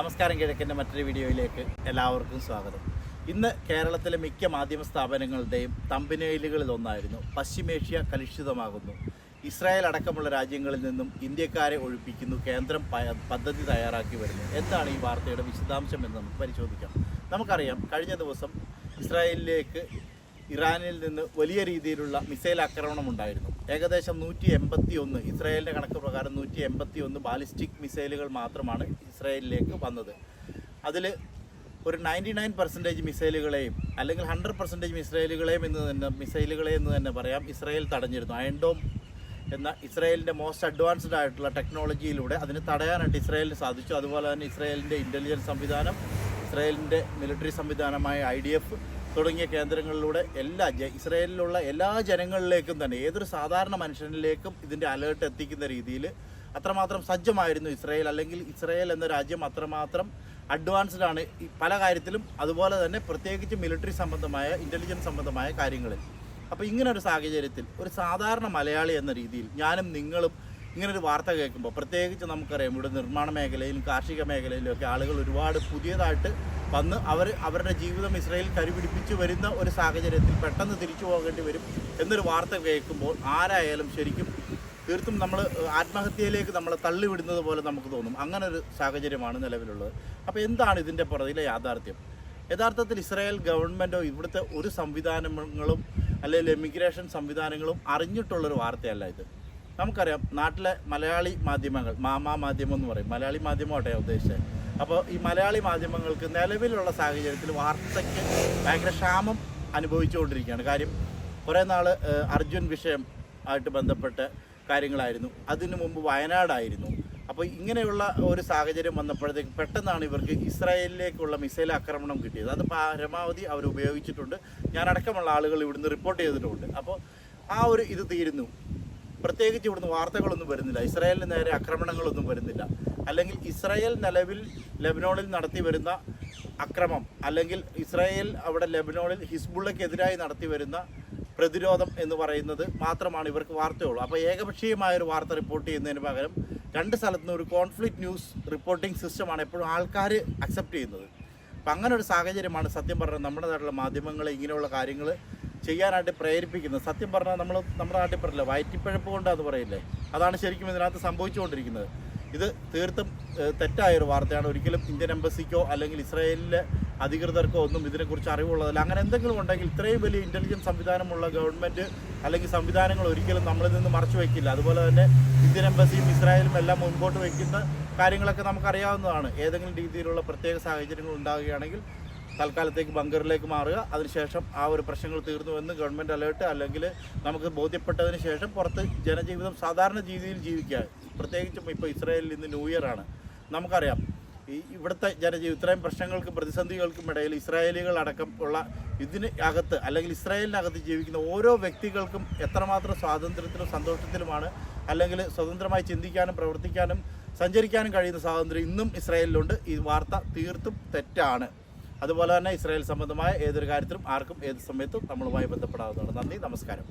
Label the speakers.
Speaker 1: നമസ്കാരം കിഴക്കിന്റെ മറ്റൊരു വീഡിയോയിലേക്ക് എല്ലാവർക്കും സ്വാഗതം. ഇന്ന് കേരളത്തിലെ മിക്ക മാധ്യമ സ്ഥാപനങ്ങളുടെയും തമ്പനയിലുകളിൽ ഒന്നായിരുന്നു. പശ്ചിമേഷ്യ കലുഷിതമാകുന്നു. ഇസ്രായേൽ അടക്കമുള്ള രാജ്യങ്ങളിൽ നിന്നും ഇന്ത്യക്കാരെ ഒഴിപ്പിക്കുന്നു. കേന്ദ്രം പദ്ധതി തയ്യാറാക്കി വരുന്നു. എന്താണ് ഈ വാർത്തയുടെ വിശദാംശം എന്ന് നമുക്ക് പരിശോധിക്കാം. നമുക്കറിയാം കഴിഞ്ഞ ദിവസം ഇസ്രായേലിലേക്ക് ഇറാനിൽ നിന്ന് വലിയ രീതിയിലുള്ള മിസൈൽ ആക്രമണം ഉണ്ടായിരുന്നു. ഏകദേശം നൂറ്റി എൺപത്തി ഒന്ന് ഇസ്രായേലിന്റെ കണക്ക് പ്രകാരം നൂറ്റി എൺപത്തി ഒന്ന് ബാലിസ്റ്റിക് മിസൈലുകൾ മാത്രമാണ് ഇസ്രായേലിലേക്ക് വന്നത്. അതിൽ ഒരു നയന്റി നയൻ പെർസെന്റേജ് മിസൈലുകളെയും അല്ലെങ്കിൽ ഹൺഡ്രഡ് പെർസെന്റേജ് മിസൈലുകളെയും എന്ന് തന്നെ മിസൈലുകളെ എന്ന് തന്നെ പറയാം ഇസ്രായേൽ തടഞ്ഞിരുന്നു. അയൺഡോം എന്ന ഇസ്രായേലിന്റെ മോസ്റ്റ് അഡ്വാൻസ്ഡ് ആയിട്ടുള്ള ടെക്നോളജിയിലൂടെ അതിന് തടയാനായിട്ട് ഇസ്രായേലിന് സാധിച്ചു. അതുപോലെ തന്നെ ഇസ്രായേലിന്റെ ഇന്റലിജൻസ് സംവിധാനം ഇസ്രായേലിന്റെ മിലിറ്ററി സംവിധാനമായ ഐ ഡി എഫ് തുടങ്ങിയ കേന്ദ്രങ്ങളിലൂടെ എല്ലാ ഇസ്രായേലിലുള്ള എല്ലാ ജനങ്ങളിലേക്കും തന്നെ ഏതൊരു സാധാരണ മനുഷ്യനിലേക്കും ഇതിന്റെ അലേർട്ട് എത്തിക്കുന്ന രീതിയിൽ അത്രമാത്രം സജ്ജമായിരുന്നു ഇസ്രയേൽ. അല്ലെങ്കിൽ ഇസ്രയേൽ എന്ന രാജ്യം അത്രമാത്രം അഡ്വാൻസ്ഡ് ആണ് പല കാര്യത്തിലും. അതുപോലെ തന്നെ പ്രത്യേകിച്ച് മിലിറ്ററി സംബന്ധമായ ഇന്റലിജൻസ് സംബന്ധമായ കാര്യങ്ങളിൽ. അപ്പോൾ ഇങ്ങനെ ഒരു സാഹചര്യത്തിൽ ഒരു സാധാരണ മലയാളി എന്ന രീതിയിൽ ഞാനും നിങ്ങളും ഇങ്ങനെ ഒരു വാർത്ത കേൾക്കുമ്പോൾ പ്രത്യേകിച്ച് നമുക്കറിയാം ഇവിടെ നിർമ്മാണ മേഖലയിലും കാർഷിക മേഖലയിലും ഒക്കെ ആളുകൾ ഒരുപാട് പുതിയതായിട്ട് വന്ന് അവർ അവരുടെ ജീവിതം ഇസ്രായേൽ കരുപിടിപ്പിച്ച് വരുന്ന ഒരു സാഹചര്യത്തിൽ പെട്ടെന്ന് തിരിച്ചു പോകേണ്ടി വരും എന്നൊരു വാർത്ത കേൾക്കുമ്പോൾ ആരായാലും ശരിക്കും തീർത്തും നമ്മൾ ആത്മഹത്യയിലേക്ക് നമ്മളെ തള്ളിവിടുന്നത് പോലെ നമുക്ക് തോന്നും. അങ്ങനെ ഒരു സാഹചര്യമാണ് നിലവിലുള്ളത്. അപ്പോൾ എന്താണ് ഇതിന്റെ പുറകിലെ യാഥാർത്ഥ്യം? യഥാർത്ഥത്തിൽ ഇസ്രായേൽ ഗവൺമെന്റോ ഇവിടുത്തെ ഒരു സംവിധാനങ്ങളും അല്ലെങ്കിൽ എമിഗ്രേഷൻ സംവിധാനങ്ങളും അറിഞ്ഞിട്ടുള്ളൊരു വാർത്തയല്ല ഇത്. നമുക്കറിയാം നാട്ടിലെ മലയാളി മാധ്യമങ്ങൾ മാമാ മാധ്യമം എന്ന് പറയും. മലയാളി മാധ്യമമാട്ടെ ഉദ്ദേശിച്ചത്. അപ്പോൾ ഈ മലയാളി മാധ്യമങ്ങൾക്ക് നിലവിലുള്ള സാഹചര്യത്തിൽ വാർത്തയ്ക്ക് ഭയങ്കര ക്ഷാമം അനുഭവിച്ചുകൊണ്ടിരിക്കുകയാണ്. കാര്യം കുറേ നാൾ അർജുൻ വിഷയം ആയിട്ട് ബന്ധപ്പെട്ട് കാര്യങ്ങളായിരുന്നു. അതിനു മുമ്പ് വയനാടായിരുന്നു. അപ്പോൾ ഇങ്ങനെയുള്ള ഒരു സാഹചര്യം വന്നപ്പോഴത്തേക്ക് പെട്ടെന്നാണ് ഇവർക്ക് ഇസ്രായേലിലേക്കുള്ള മിസൈൽ ആക്രമണം കിട്ടിയത്. അത് പരമാവധി അവർ ഉപയോഗിച്ചിട്ടുണ്ട്. ഞാനടക്കമുള്ള ആളുകൾ ഇവിടുന്ന് റിപ്പോർട്ട് ചെയ്തിട്ടുണ്ട്. അപ്പോൾ ആ ഒരു ഇത് തീരുന്നു. പ്രത്യേകിച്ച് ഇവിടുന്ന് വാർത്തകളൊന്നും വരുന്നില്ല. ഇസ്രായേലിന് നേരെ ആക്രമണങ്ങളൊന്നും വരുന്നില്ല. അല്ലെങ്കിൽ ഇസ്രായേൽ നിലവിൽ ലെബനോണിൽ നടത്തി വരുന്ന അക്രമം അല്ലെങ്കിൽ ഇസ്രായേൽ അവിടെ ലെബനോണിൽ ഹിസ്ബുള്ളക്കെതിരായി നടത്തി വരുന്ന പ്രതിരോധം എന്ന് പറയുന്നത് മാത്രമാണ് ഇവർക്ക് വാർത്തയുള്ളൂ. അപ്പോൾ ഏകപക്ഷീയമായ ഒരു വാർത്ത റിപ്പോർട്ട് ചെയ്യുന്നതിന് പകരം രണ്ട് സ്ഥലത്തു നിന്ന് ഒരു കോൺഫ്ലിക്റ്റ് ന്യൂസ് റിപ്പോർട്ടിംഗ് സിസ്റ്റമാണ് എപ്പോഴും ആൾക്കാർ അക്സെപ്റ്റ് ചെയ്യുന്നത്. അപ്പം അങ്ങനെ ഒരു സാഹചര്യമാണ് സത്യം പറഞ്ഞാൽ നമ്മുടെ നാട്ടിലെ മാധ്യമങ്ങളെ ഇങ്ങനെയുള്ള കാര്യങ്ങൾ ചെയ്യാനായിട്ട് പ്രേരിപ്പിക്കുന്നത്. സത്യം പറഞ്ഞാൽ നമ്മൾ നമ്മുടെ നാട്ടിൽ പറയില്ല വയറ്റിപ്പഴപ്പ് കൊണ്ടാന്ന് പറയില്ലേ? അതാണ് ശരിക്കും ഇതിനകത്ത് സംഭവിച്ചുകൊണ്ടിരിക്കുന്നത്. ഇത് തീർത്തും തെറ്റായ തെറ്റായൊരു വാർത്തയാണ്. ഒരിക്കലും ഇന്ത്യൻ എംബസിക്കോ അല്ലെങ്കിൽ ഇസ്രായേലിലെ അധികൃതർക്കോ ഒന്നും ഇതിനെക്കുറിച്ച് അറിവുള്ളതല്ല. അങ്ങനെ എന്തെങ്കിലും ഉണ്ടെങ്കിൽ ഇത്രയും വലിയ ഇന്റലിജൻസ് സംവിധാനമുള്ള ഗവൺമെന്റ് അല്ലെങ്കിൽ സംവിധാനങ്ങൾ ഒരിക്കലും നമ്മളിൽ നിന്ന് മറച്ചു വയ്ക്കില്ല. അതുപോലെ തന്നെ ഇന്ത്യൻ എംബസിയും ഇസ്രായേലും എല്ലാം മുൻപോട്ട് വയ്ക്കുന്ന കാര്യങ്ങളൊക്കെ നമുക്കറിയാവുന്നതാണ്. ഏതെങ്കിലും രീതിയിലുള്ള പ്രത്യേക സാഹചര്യങ്ങൾ ഉണ്ടാവുകയാണെങ്കിൽ തൽക്കാലത്തേക്ക് ബങ്കറിലേക്ക് മാറുക. അതിനുശേഷം ആ ഒരു പ്രശ്നങ്ങൾ തീർന്നുവെന്ന് ഗവൺമെന്റ് അലേർട്ട് അല്ലെങ്കിൽ നമുക്ക് ബോധ്യപ്പെട്ടതിന് ശേഷം പുറത്ത് ജനജീവിതം സാധാരണ രീതിയിൽ ജീവിക്കുക. പ്രത്യേകിച്ചും ഇപ്പോൾ ഇസ്രായേലിൽ ഇന്ന് ന്യൂ ഇയർ ആണ്. നമുക്കറിയാം ഈ ഇവിടുത്തെ ജനജീവിതം ഇത്രയും പ്രശ്നങ്ങൾക്കും പ്രതിസന്ധികൾക്കും ഇടയിൽ ഇസ്രായേലികൾ അടക്കം ഉള്ള ഇതിന് അകത്ത് അല്ലെങ്കിൽ ഇസ്രായേലിനകത്ത് ജീവിക്കുന്ന ഓരോ വ്യക്തികൾക്കും എത്രമാത്രം സ്വാതന്ത്ര്യത്തിലും സന്തോഷത്തിലുമാണ് അല്ലെങ്കിൽ സ്വതന്ത്രമായി ചിന്തിക്കാനും പ്രവർത്തിക്കാനും സഞ്ചരിക്കാനും കഴിയുന്ന സ്വാതന്ത്ര്യം ഇന്നും ഇസ്രായേലിലുണ്ട്. ഈ വാർത്ത തീർത്തും തെറ്റാണ്. അതുപോലെ തന്നെ ഇസ്രായേൽ സംബന്ധമായ ഏതൊരു കാര്യത്തിലും ആർക്കും ഏത് സമയത്തും നമ്മളുമായി ബന്ധപ്പെടാവുന്നതാണ്. നന്ദി നമസ്കാരം.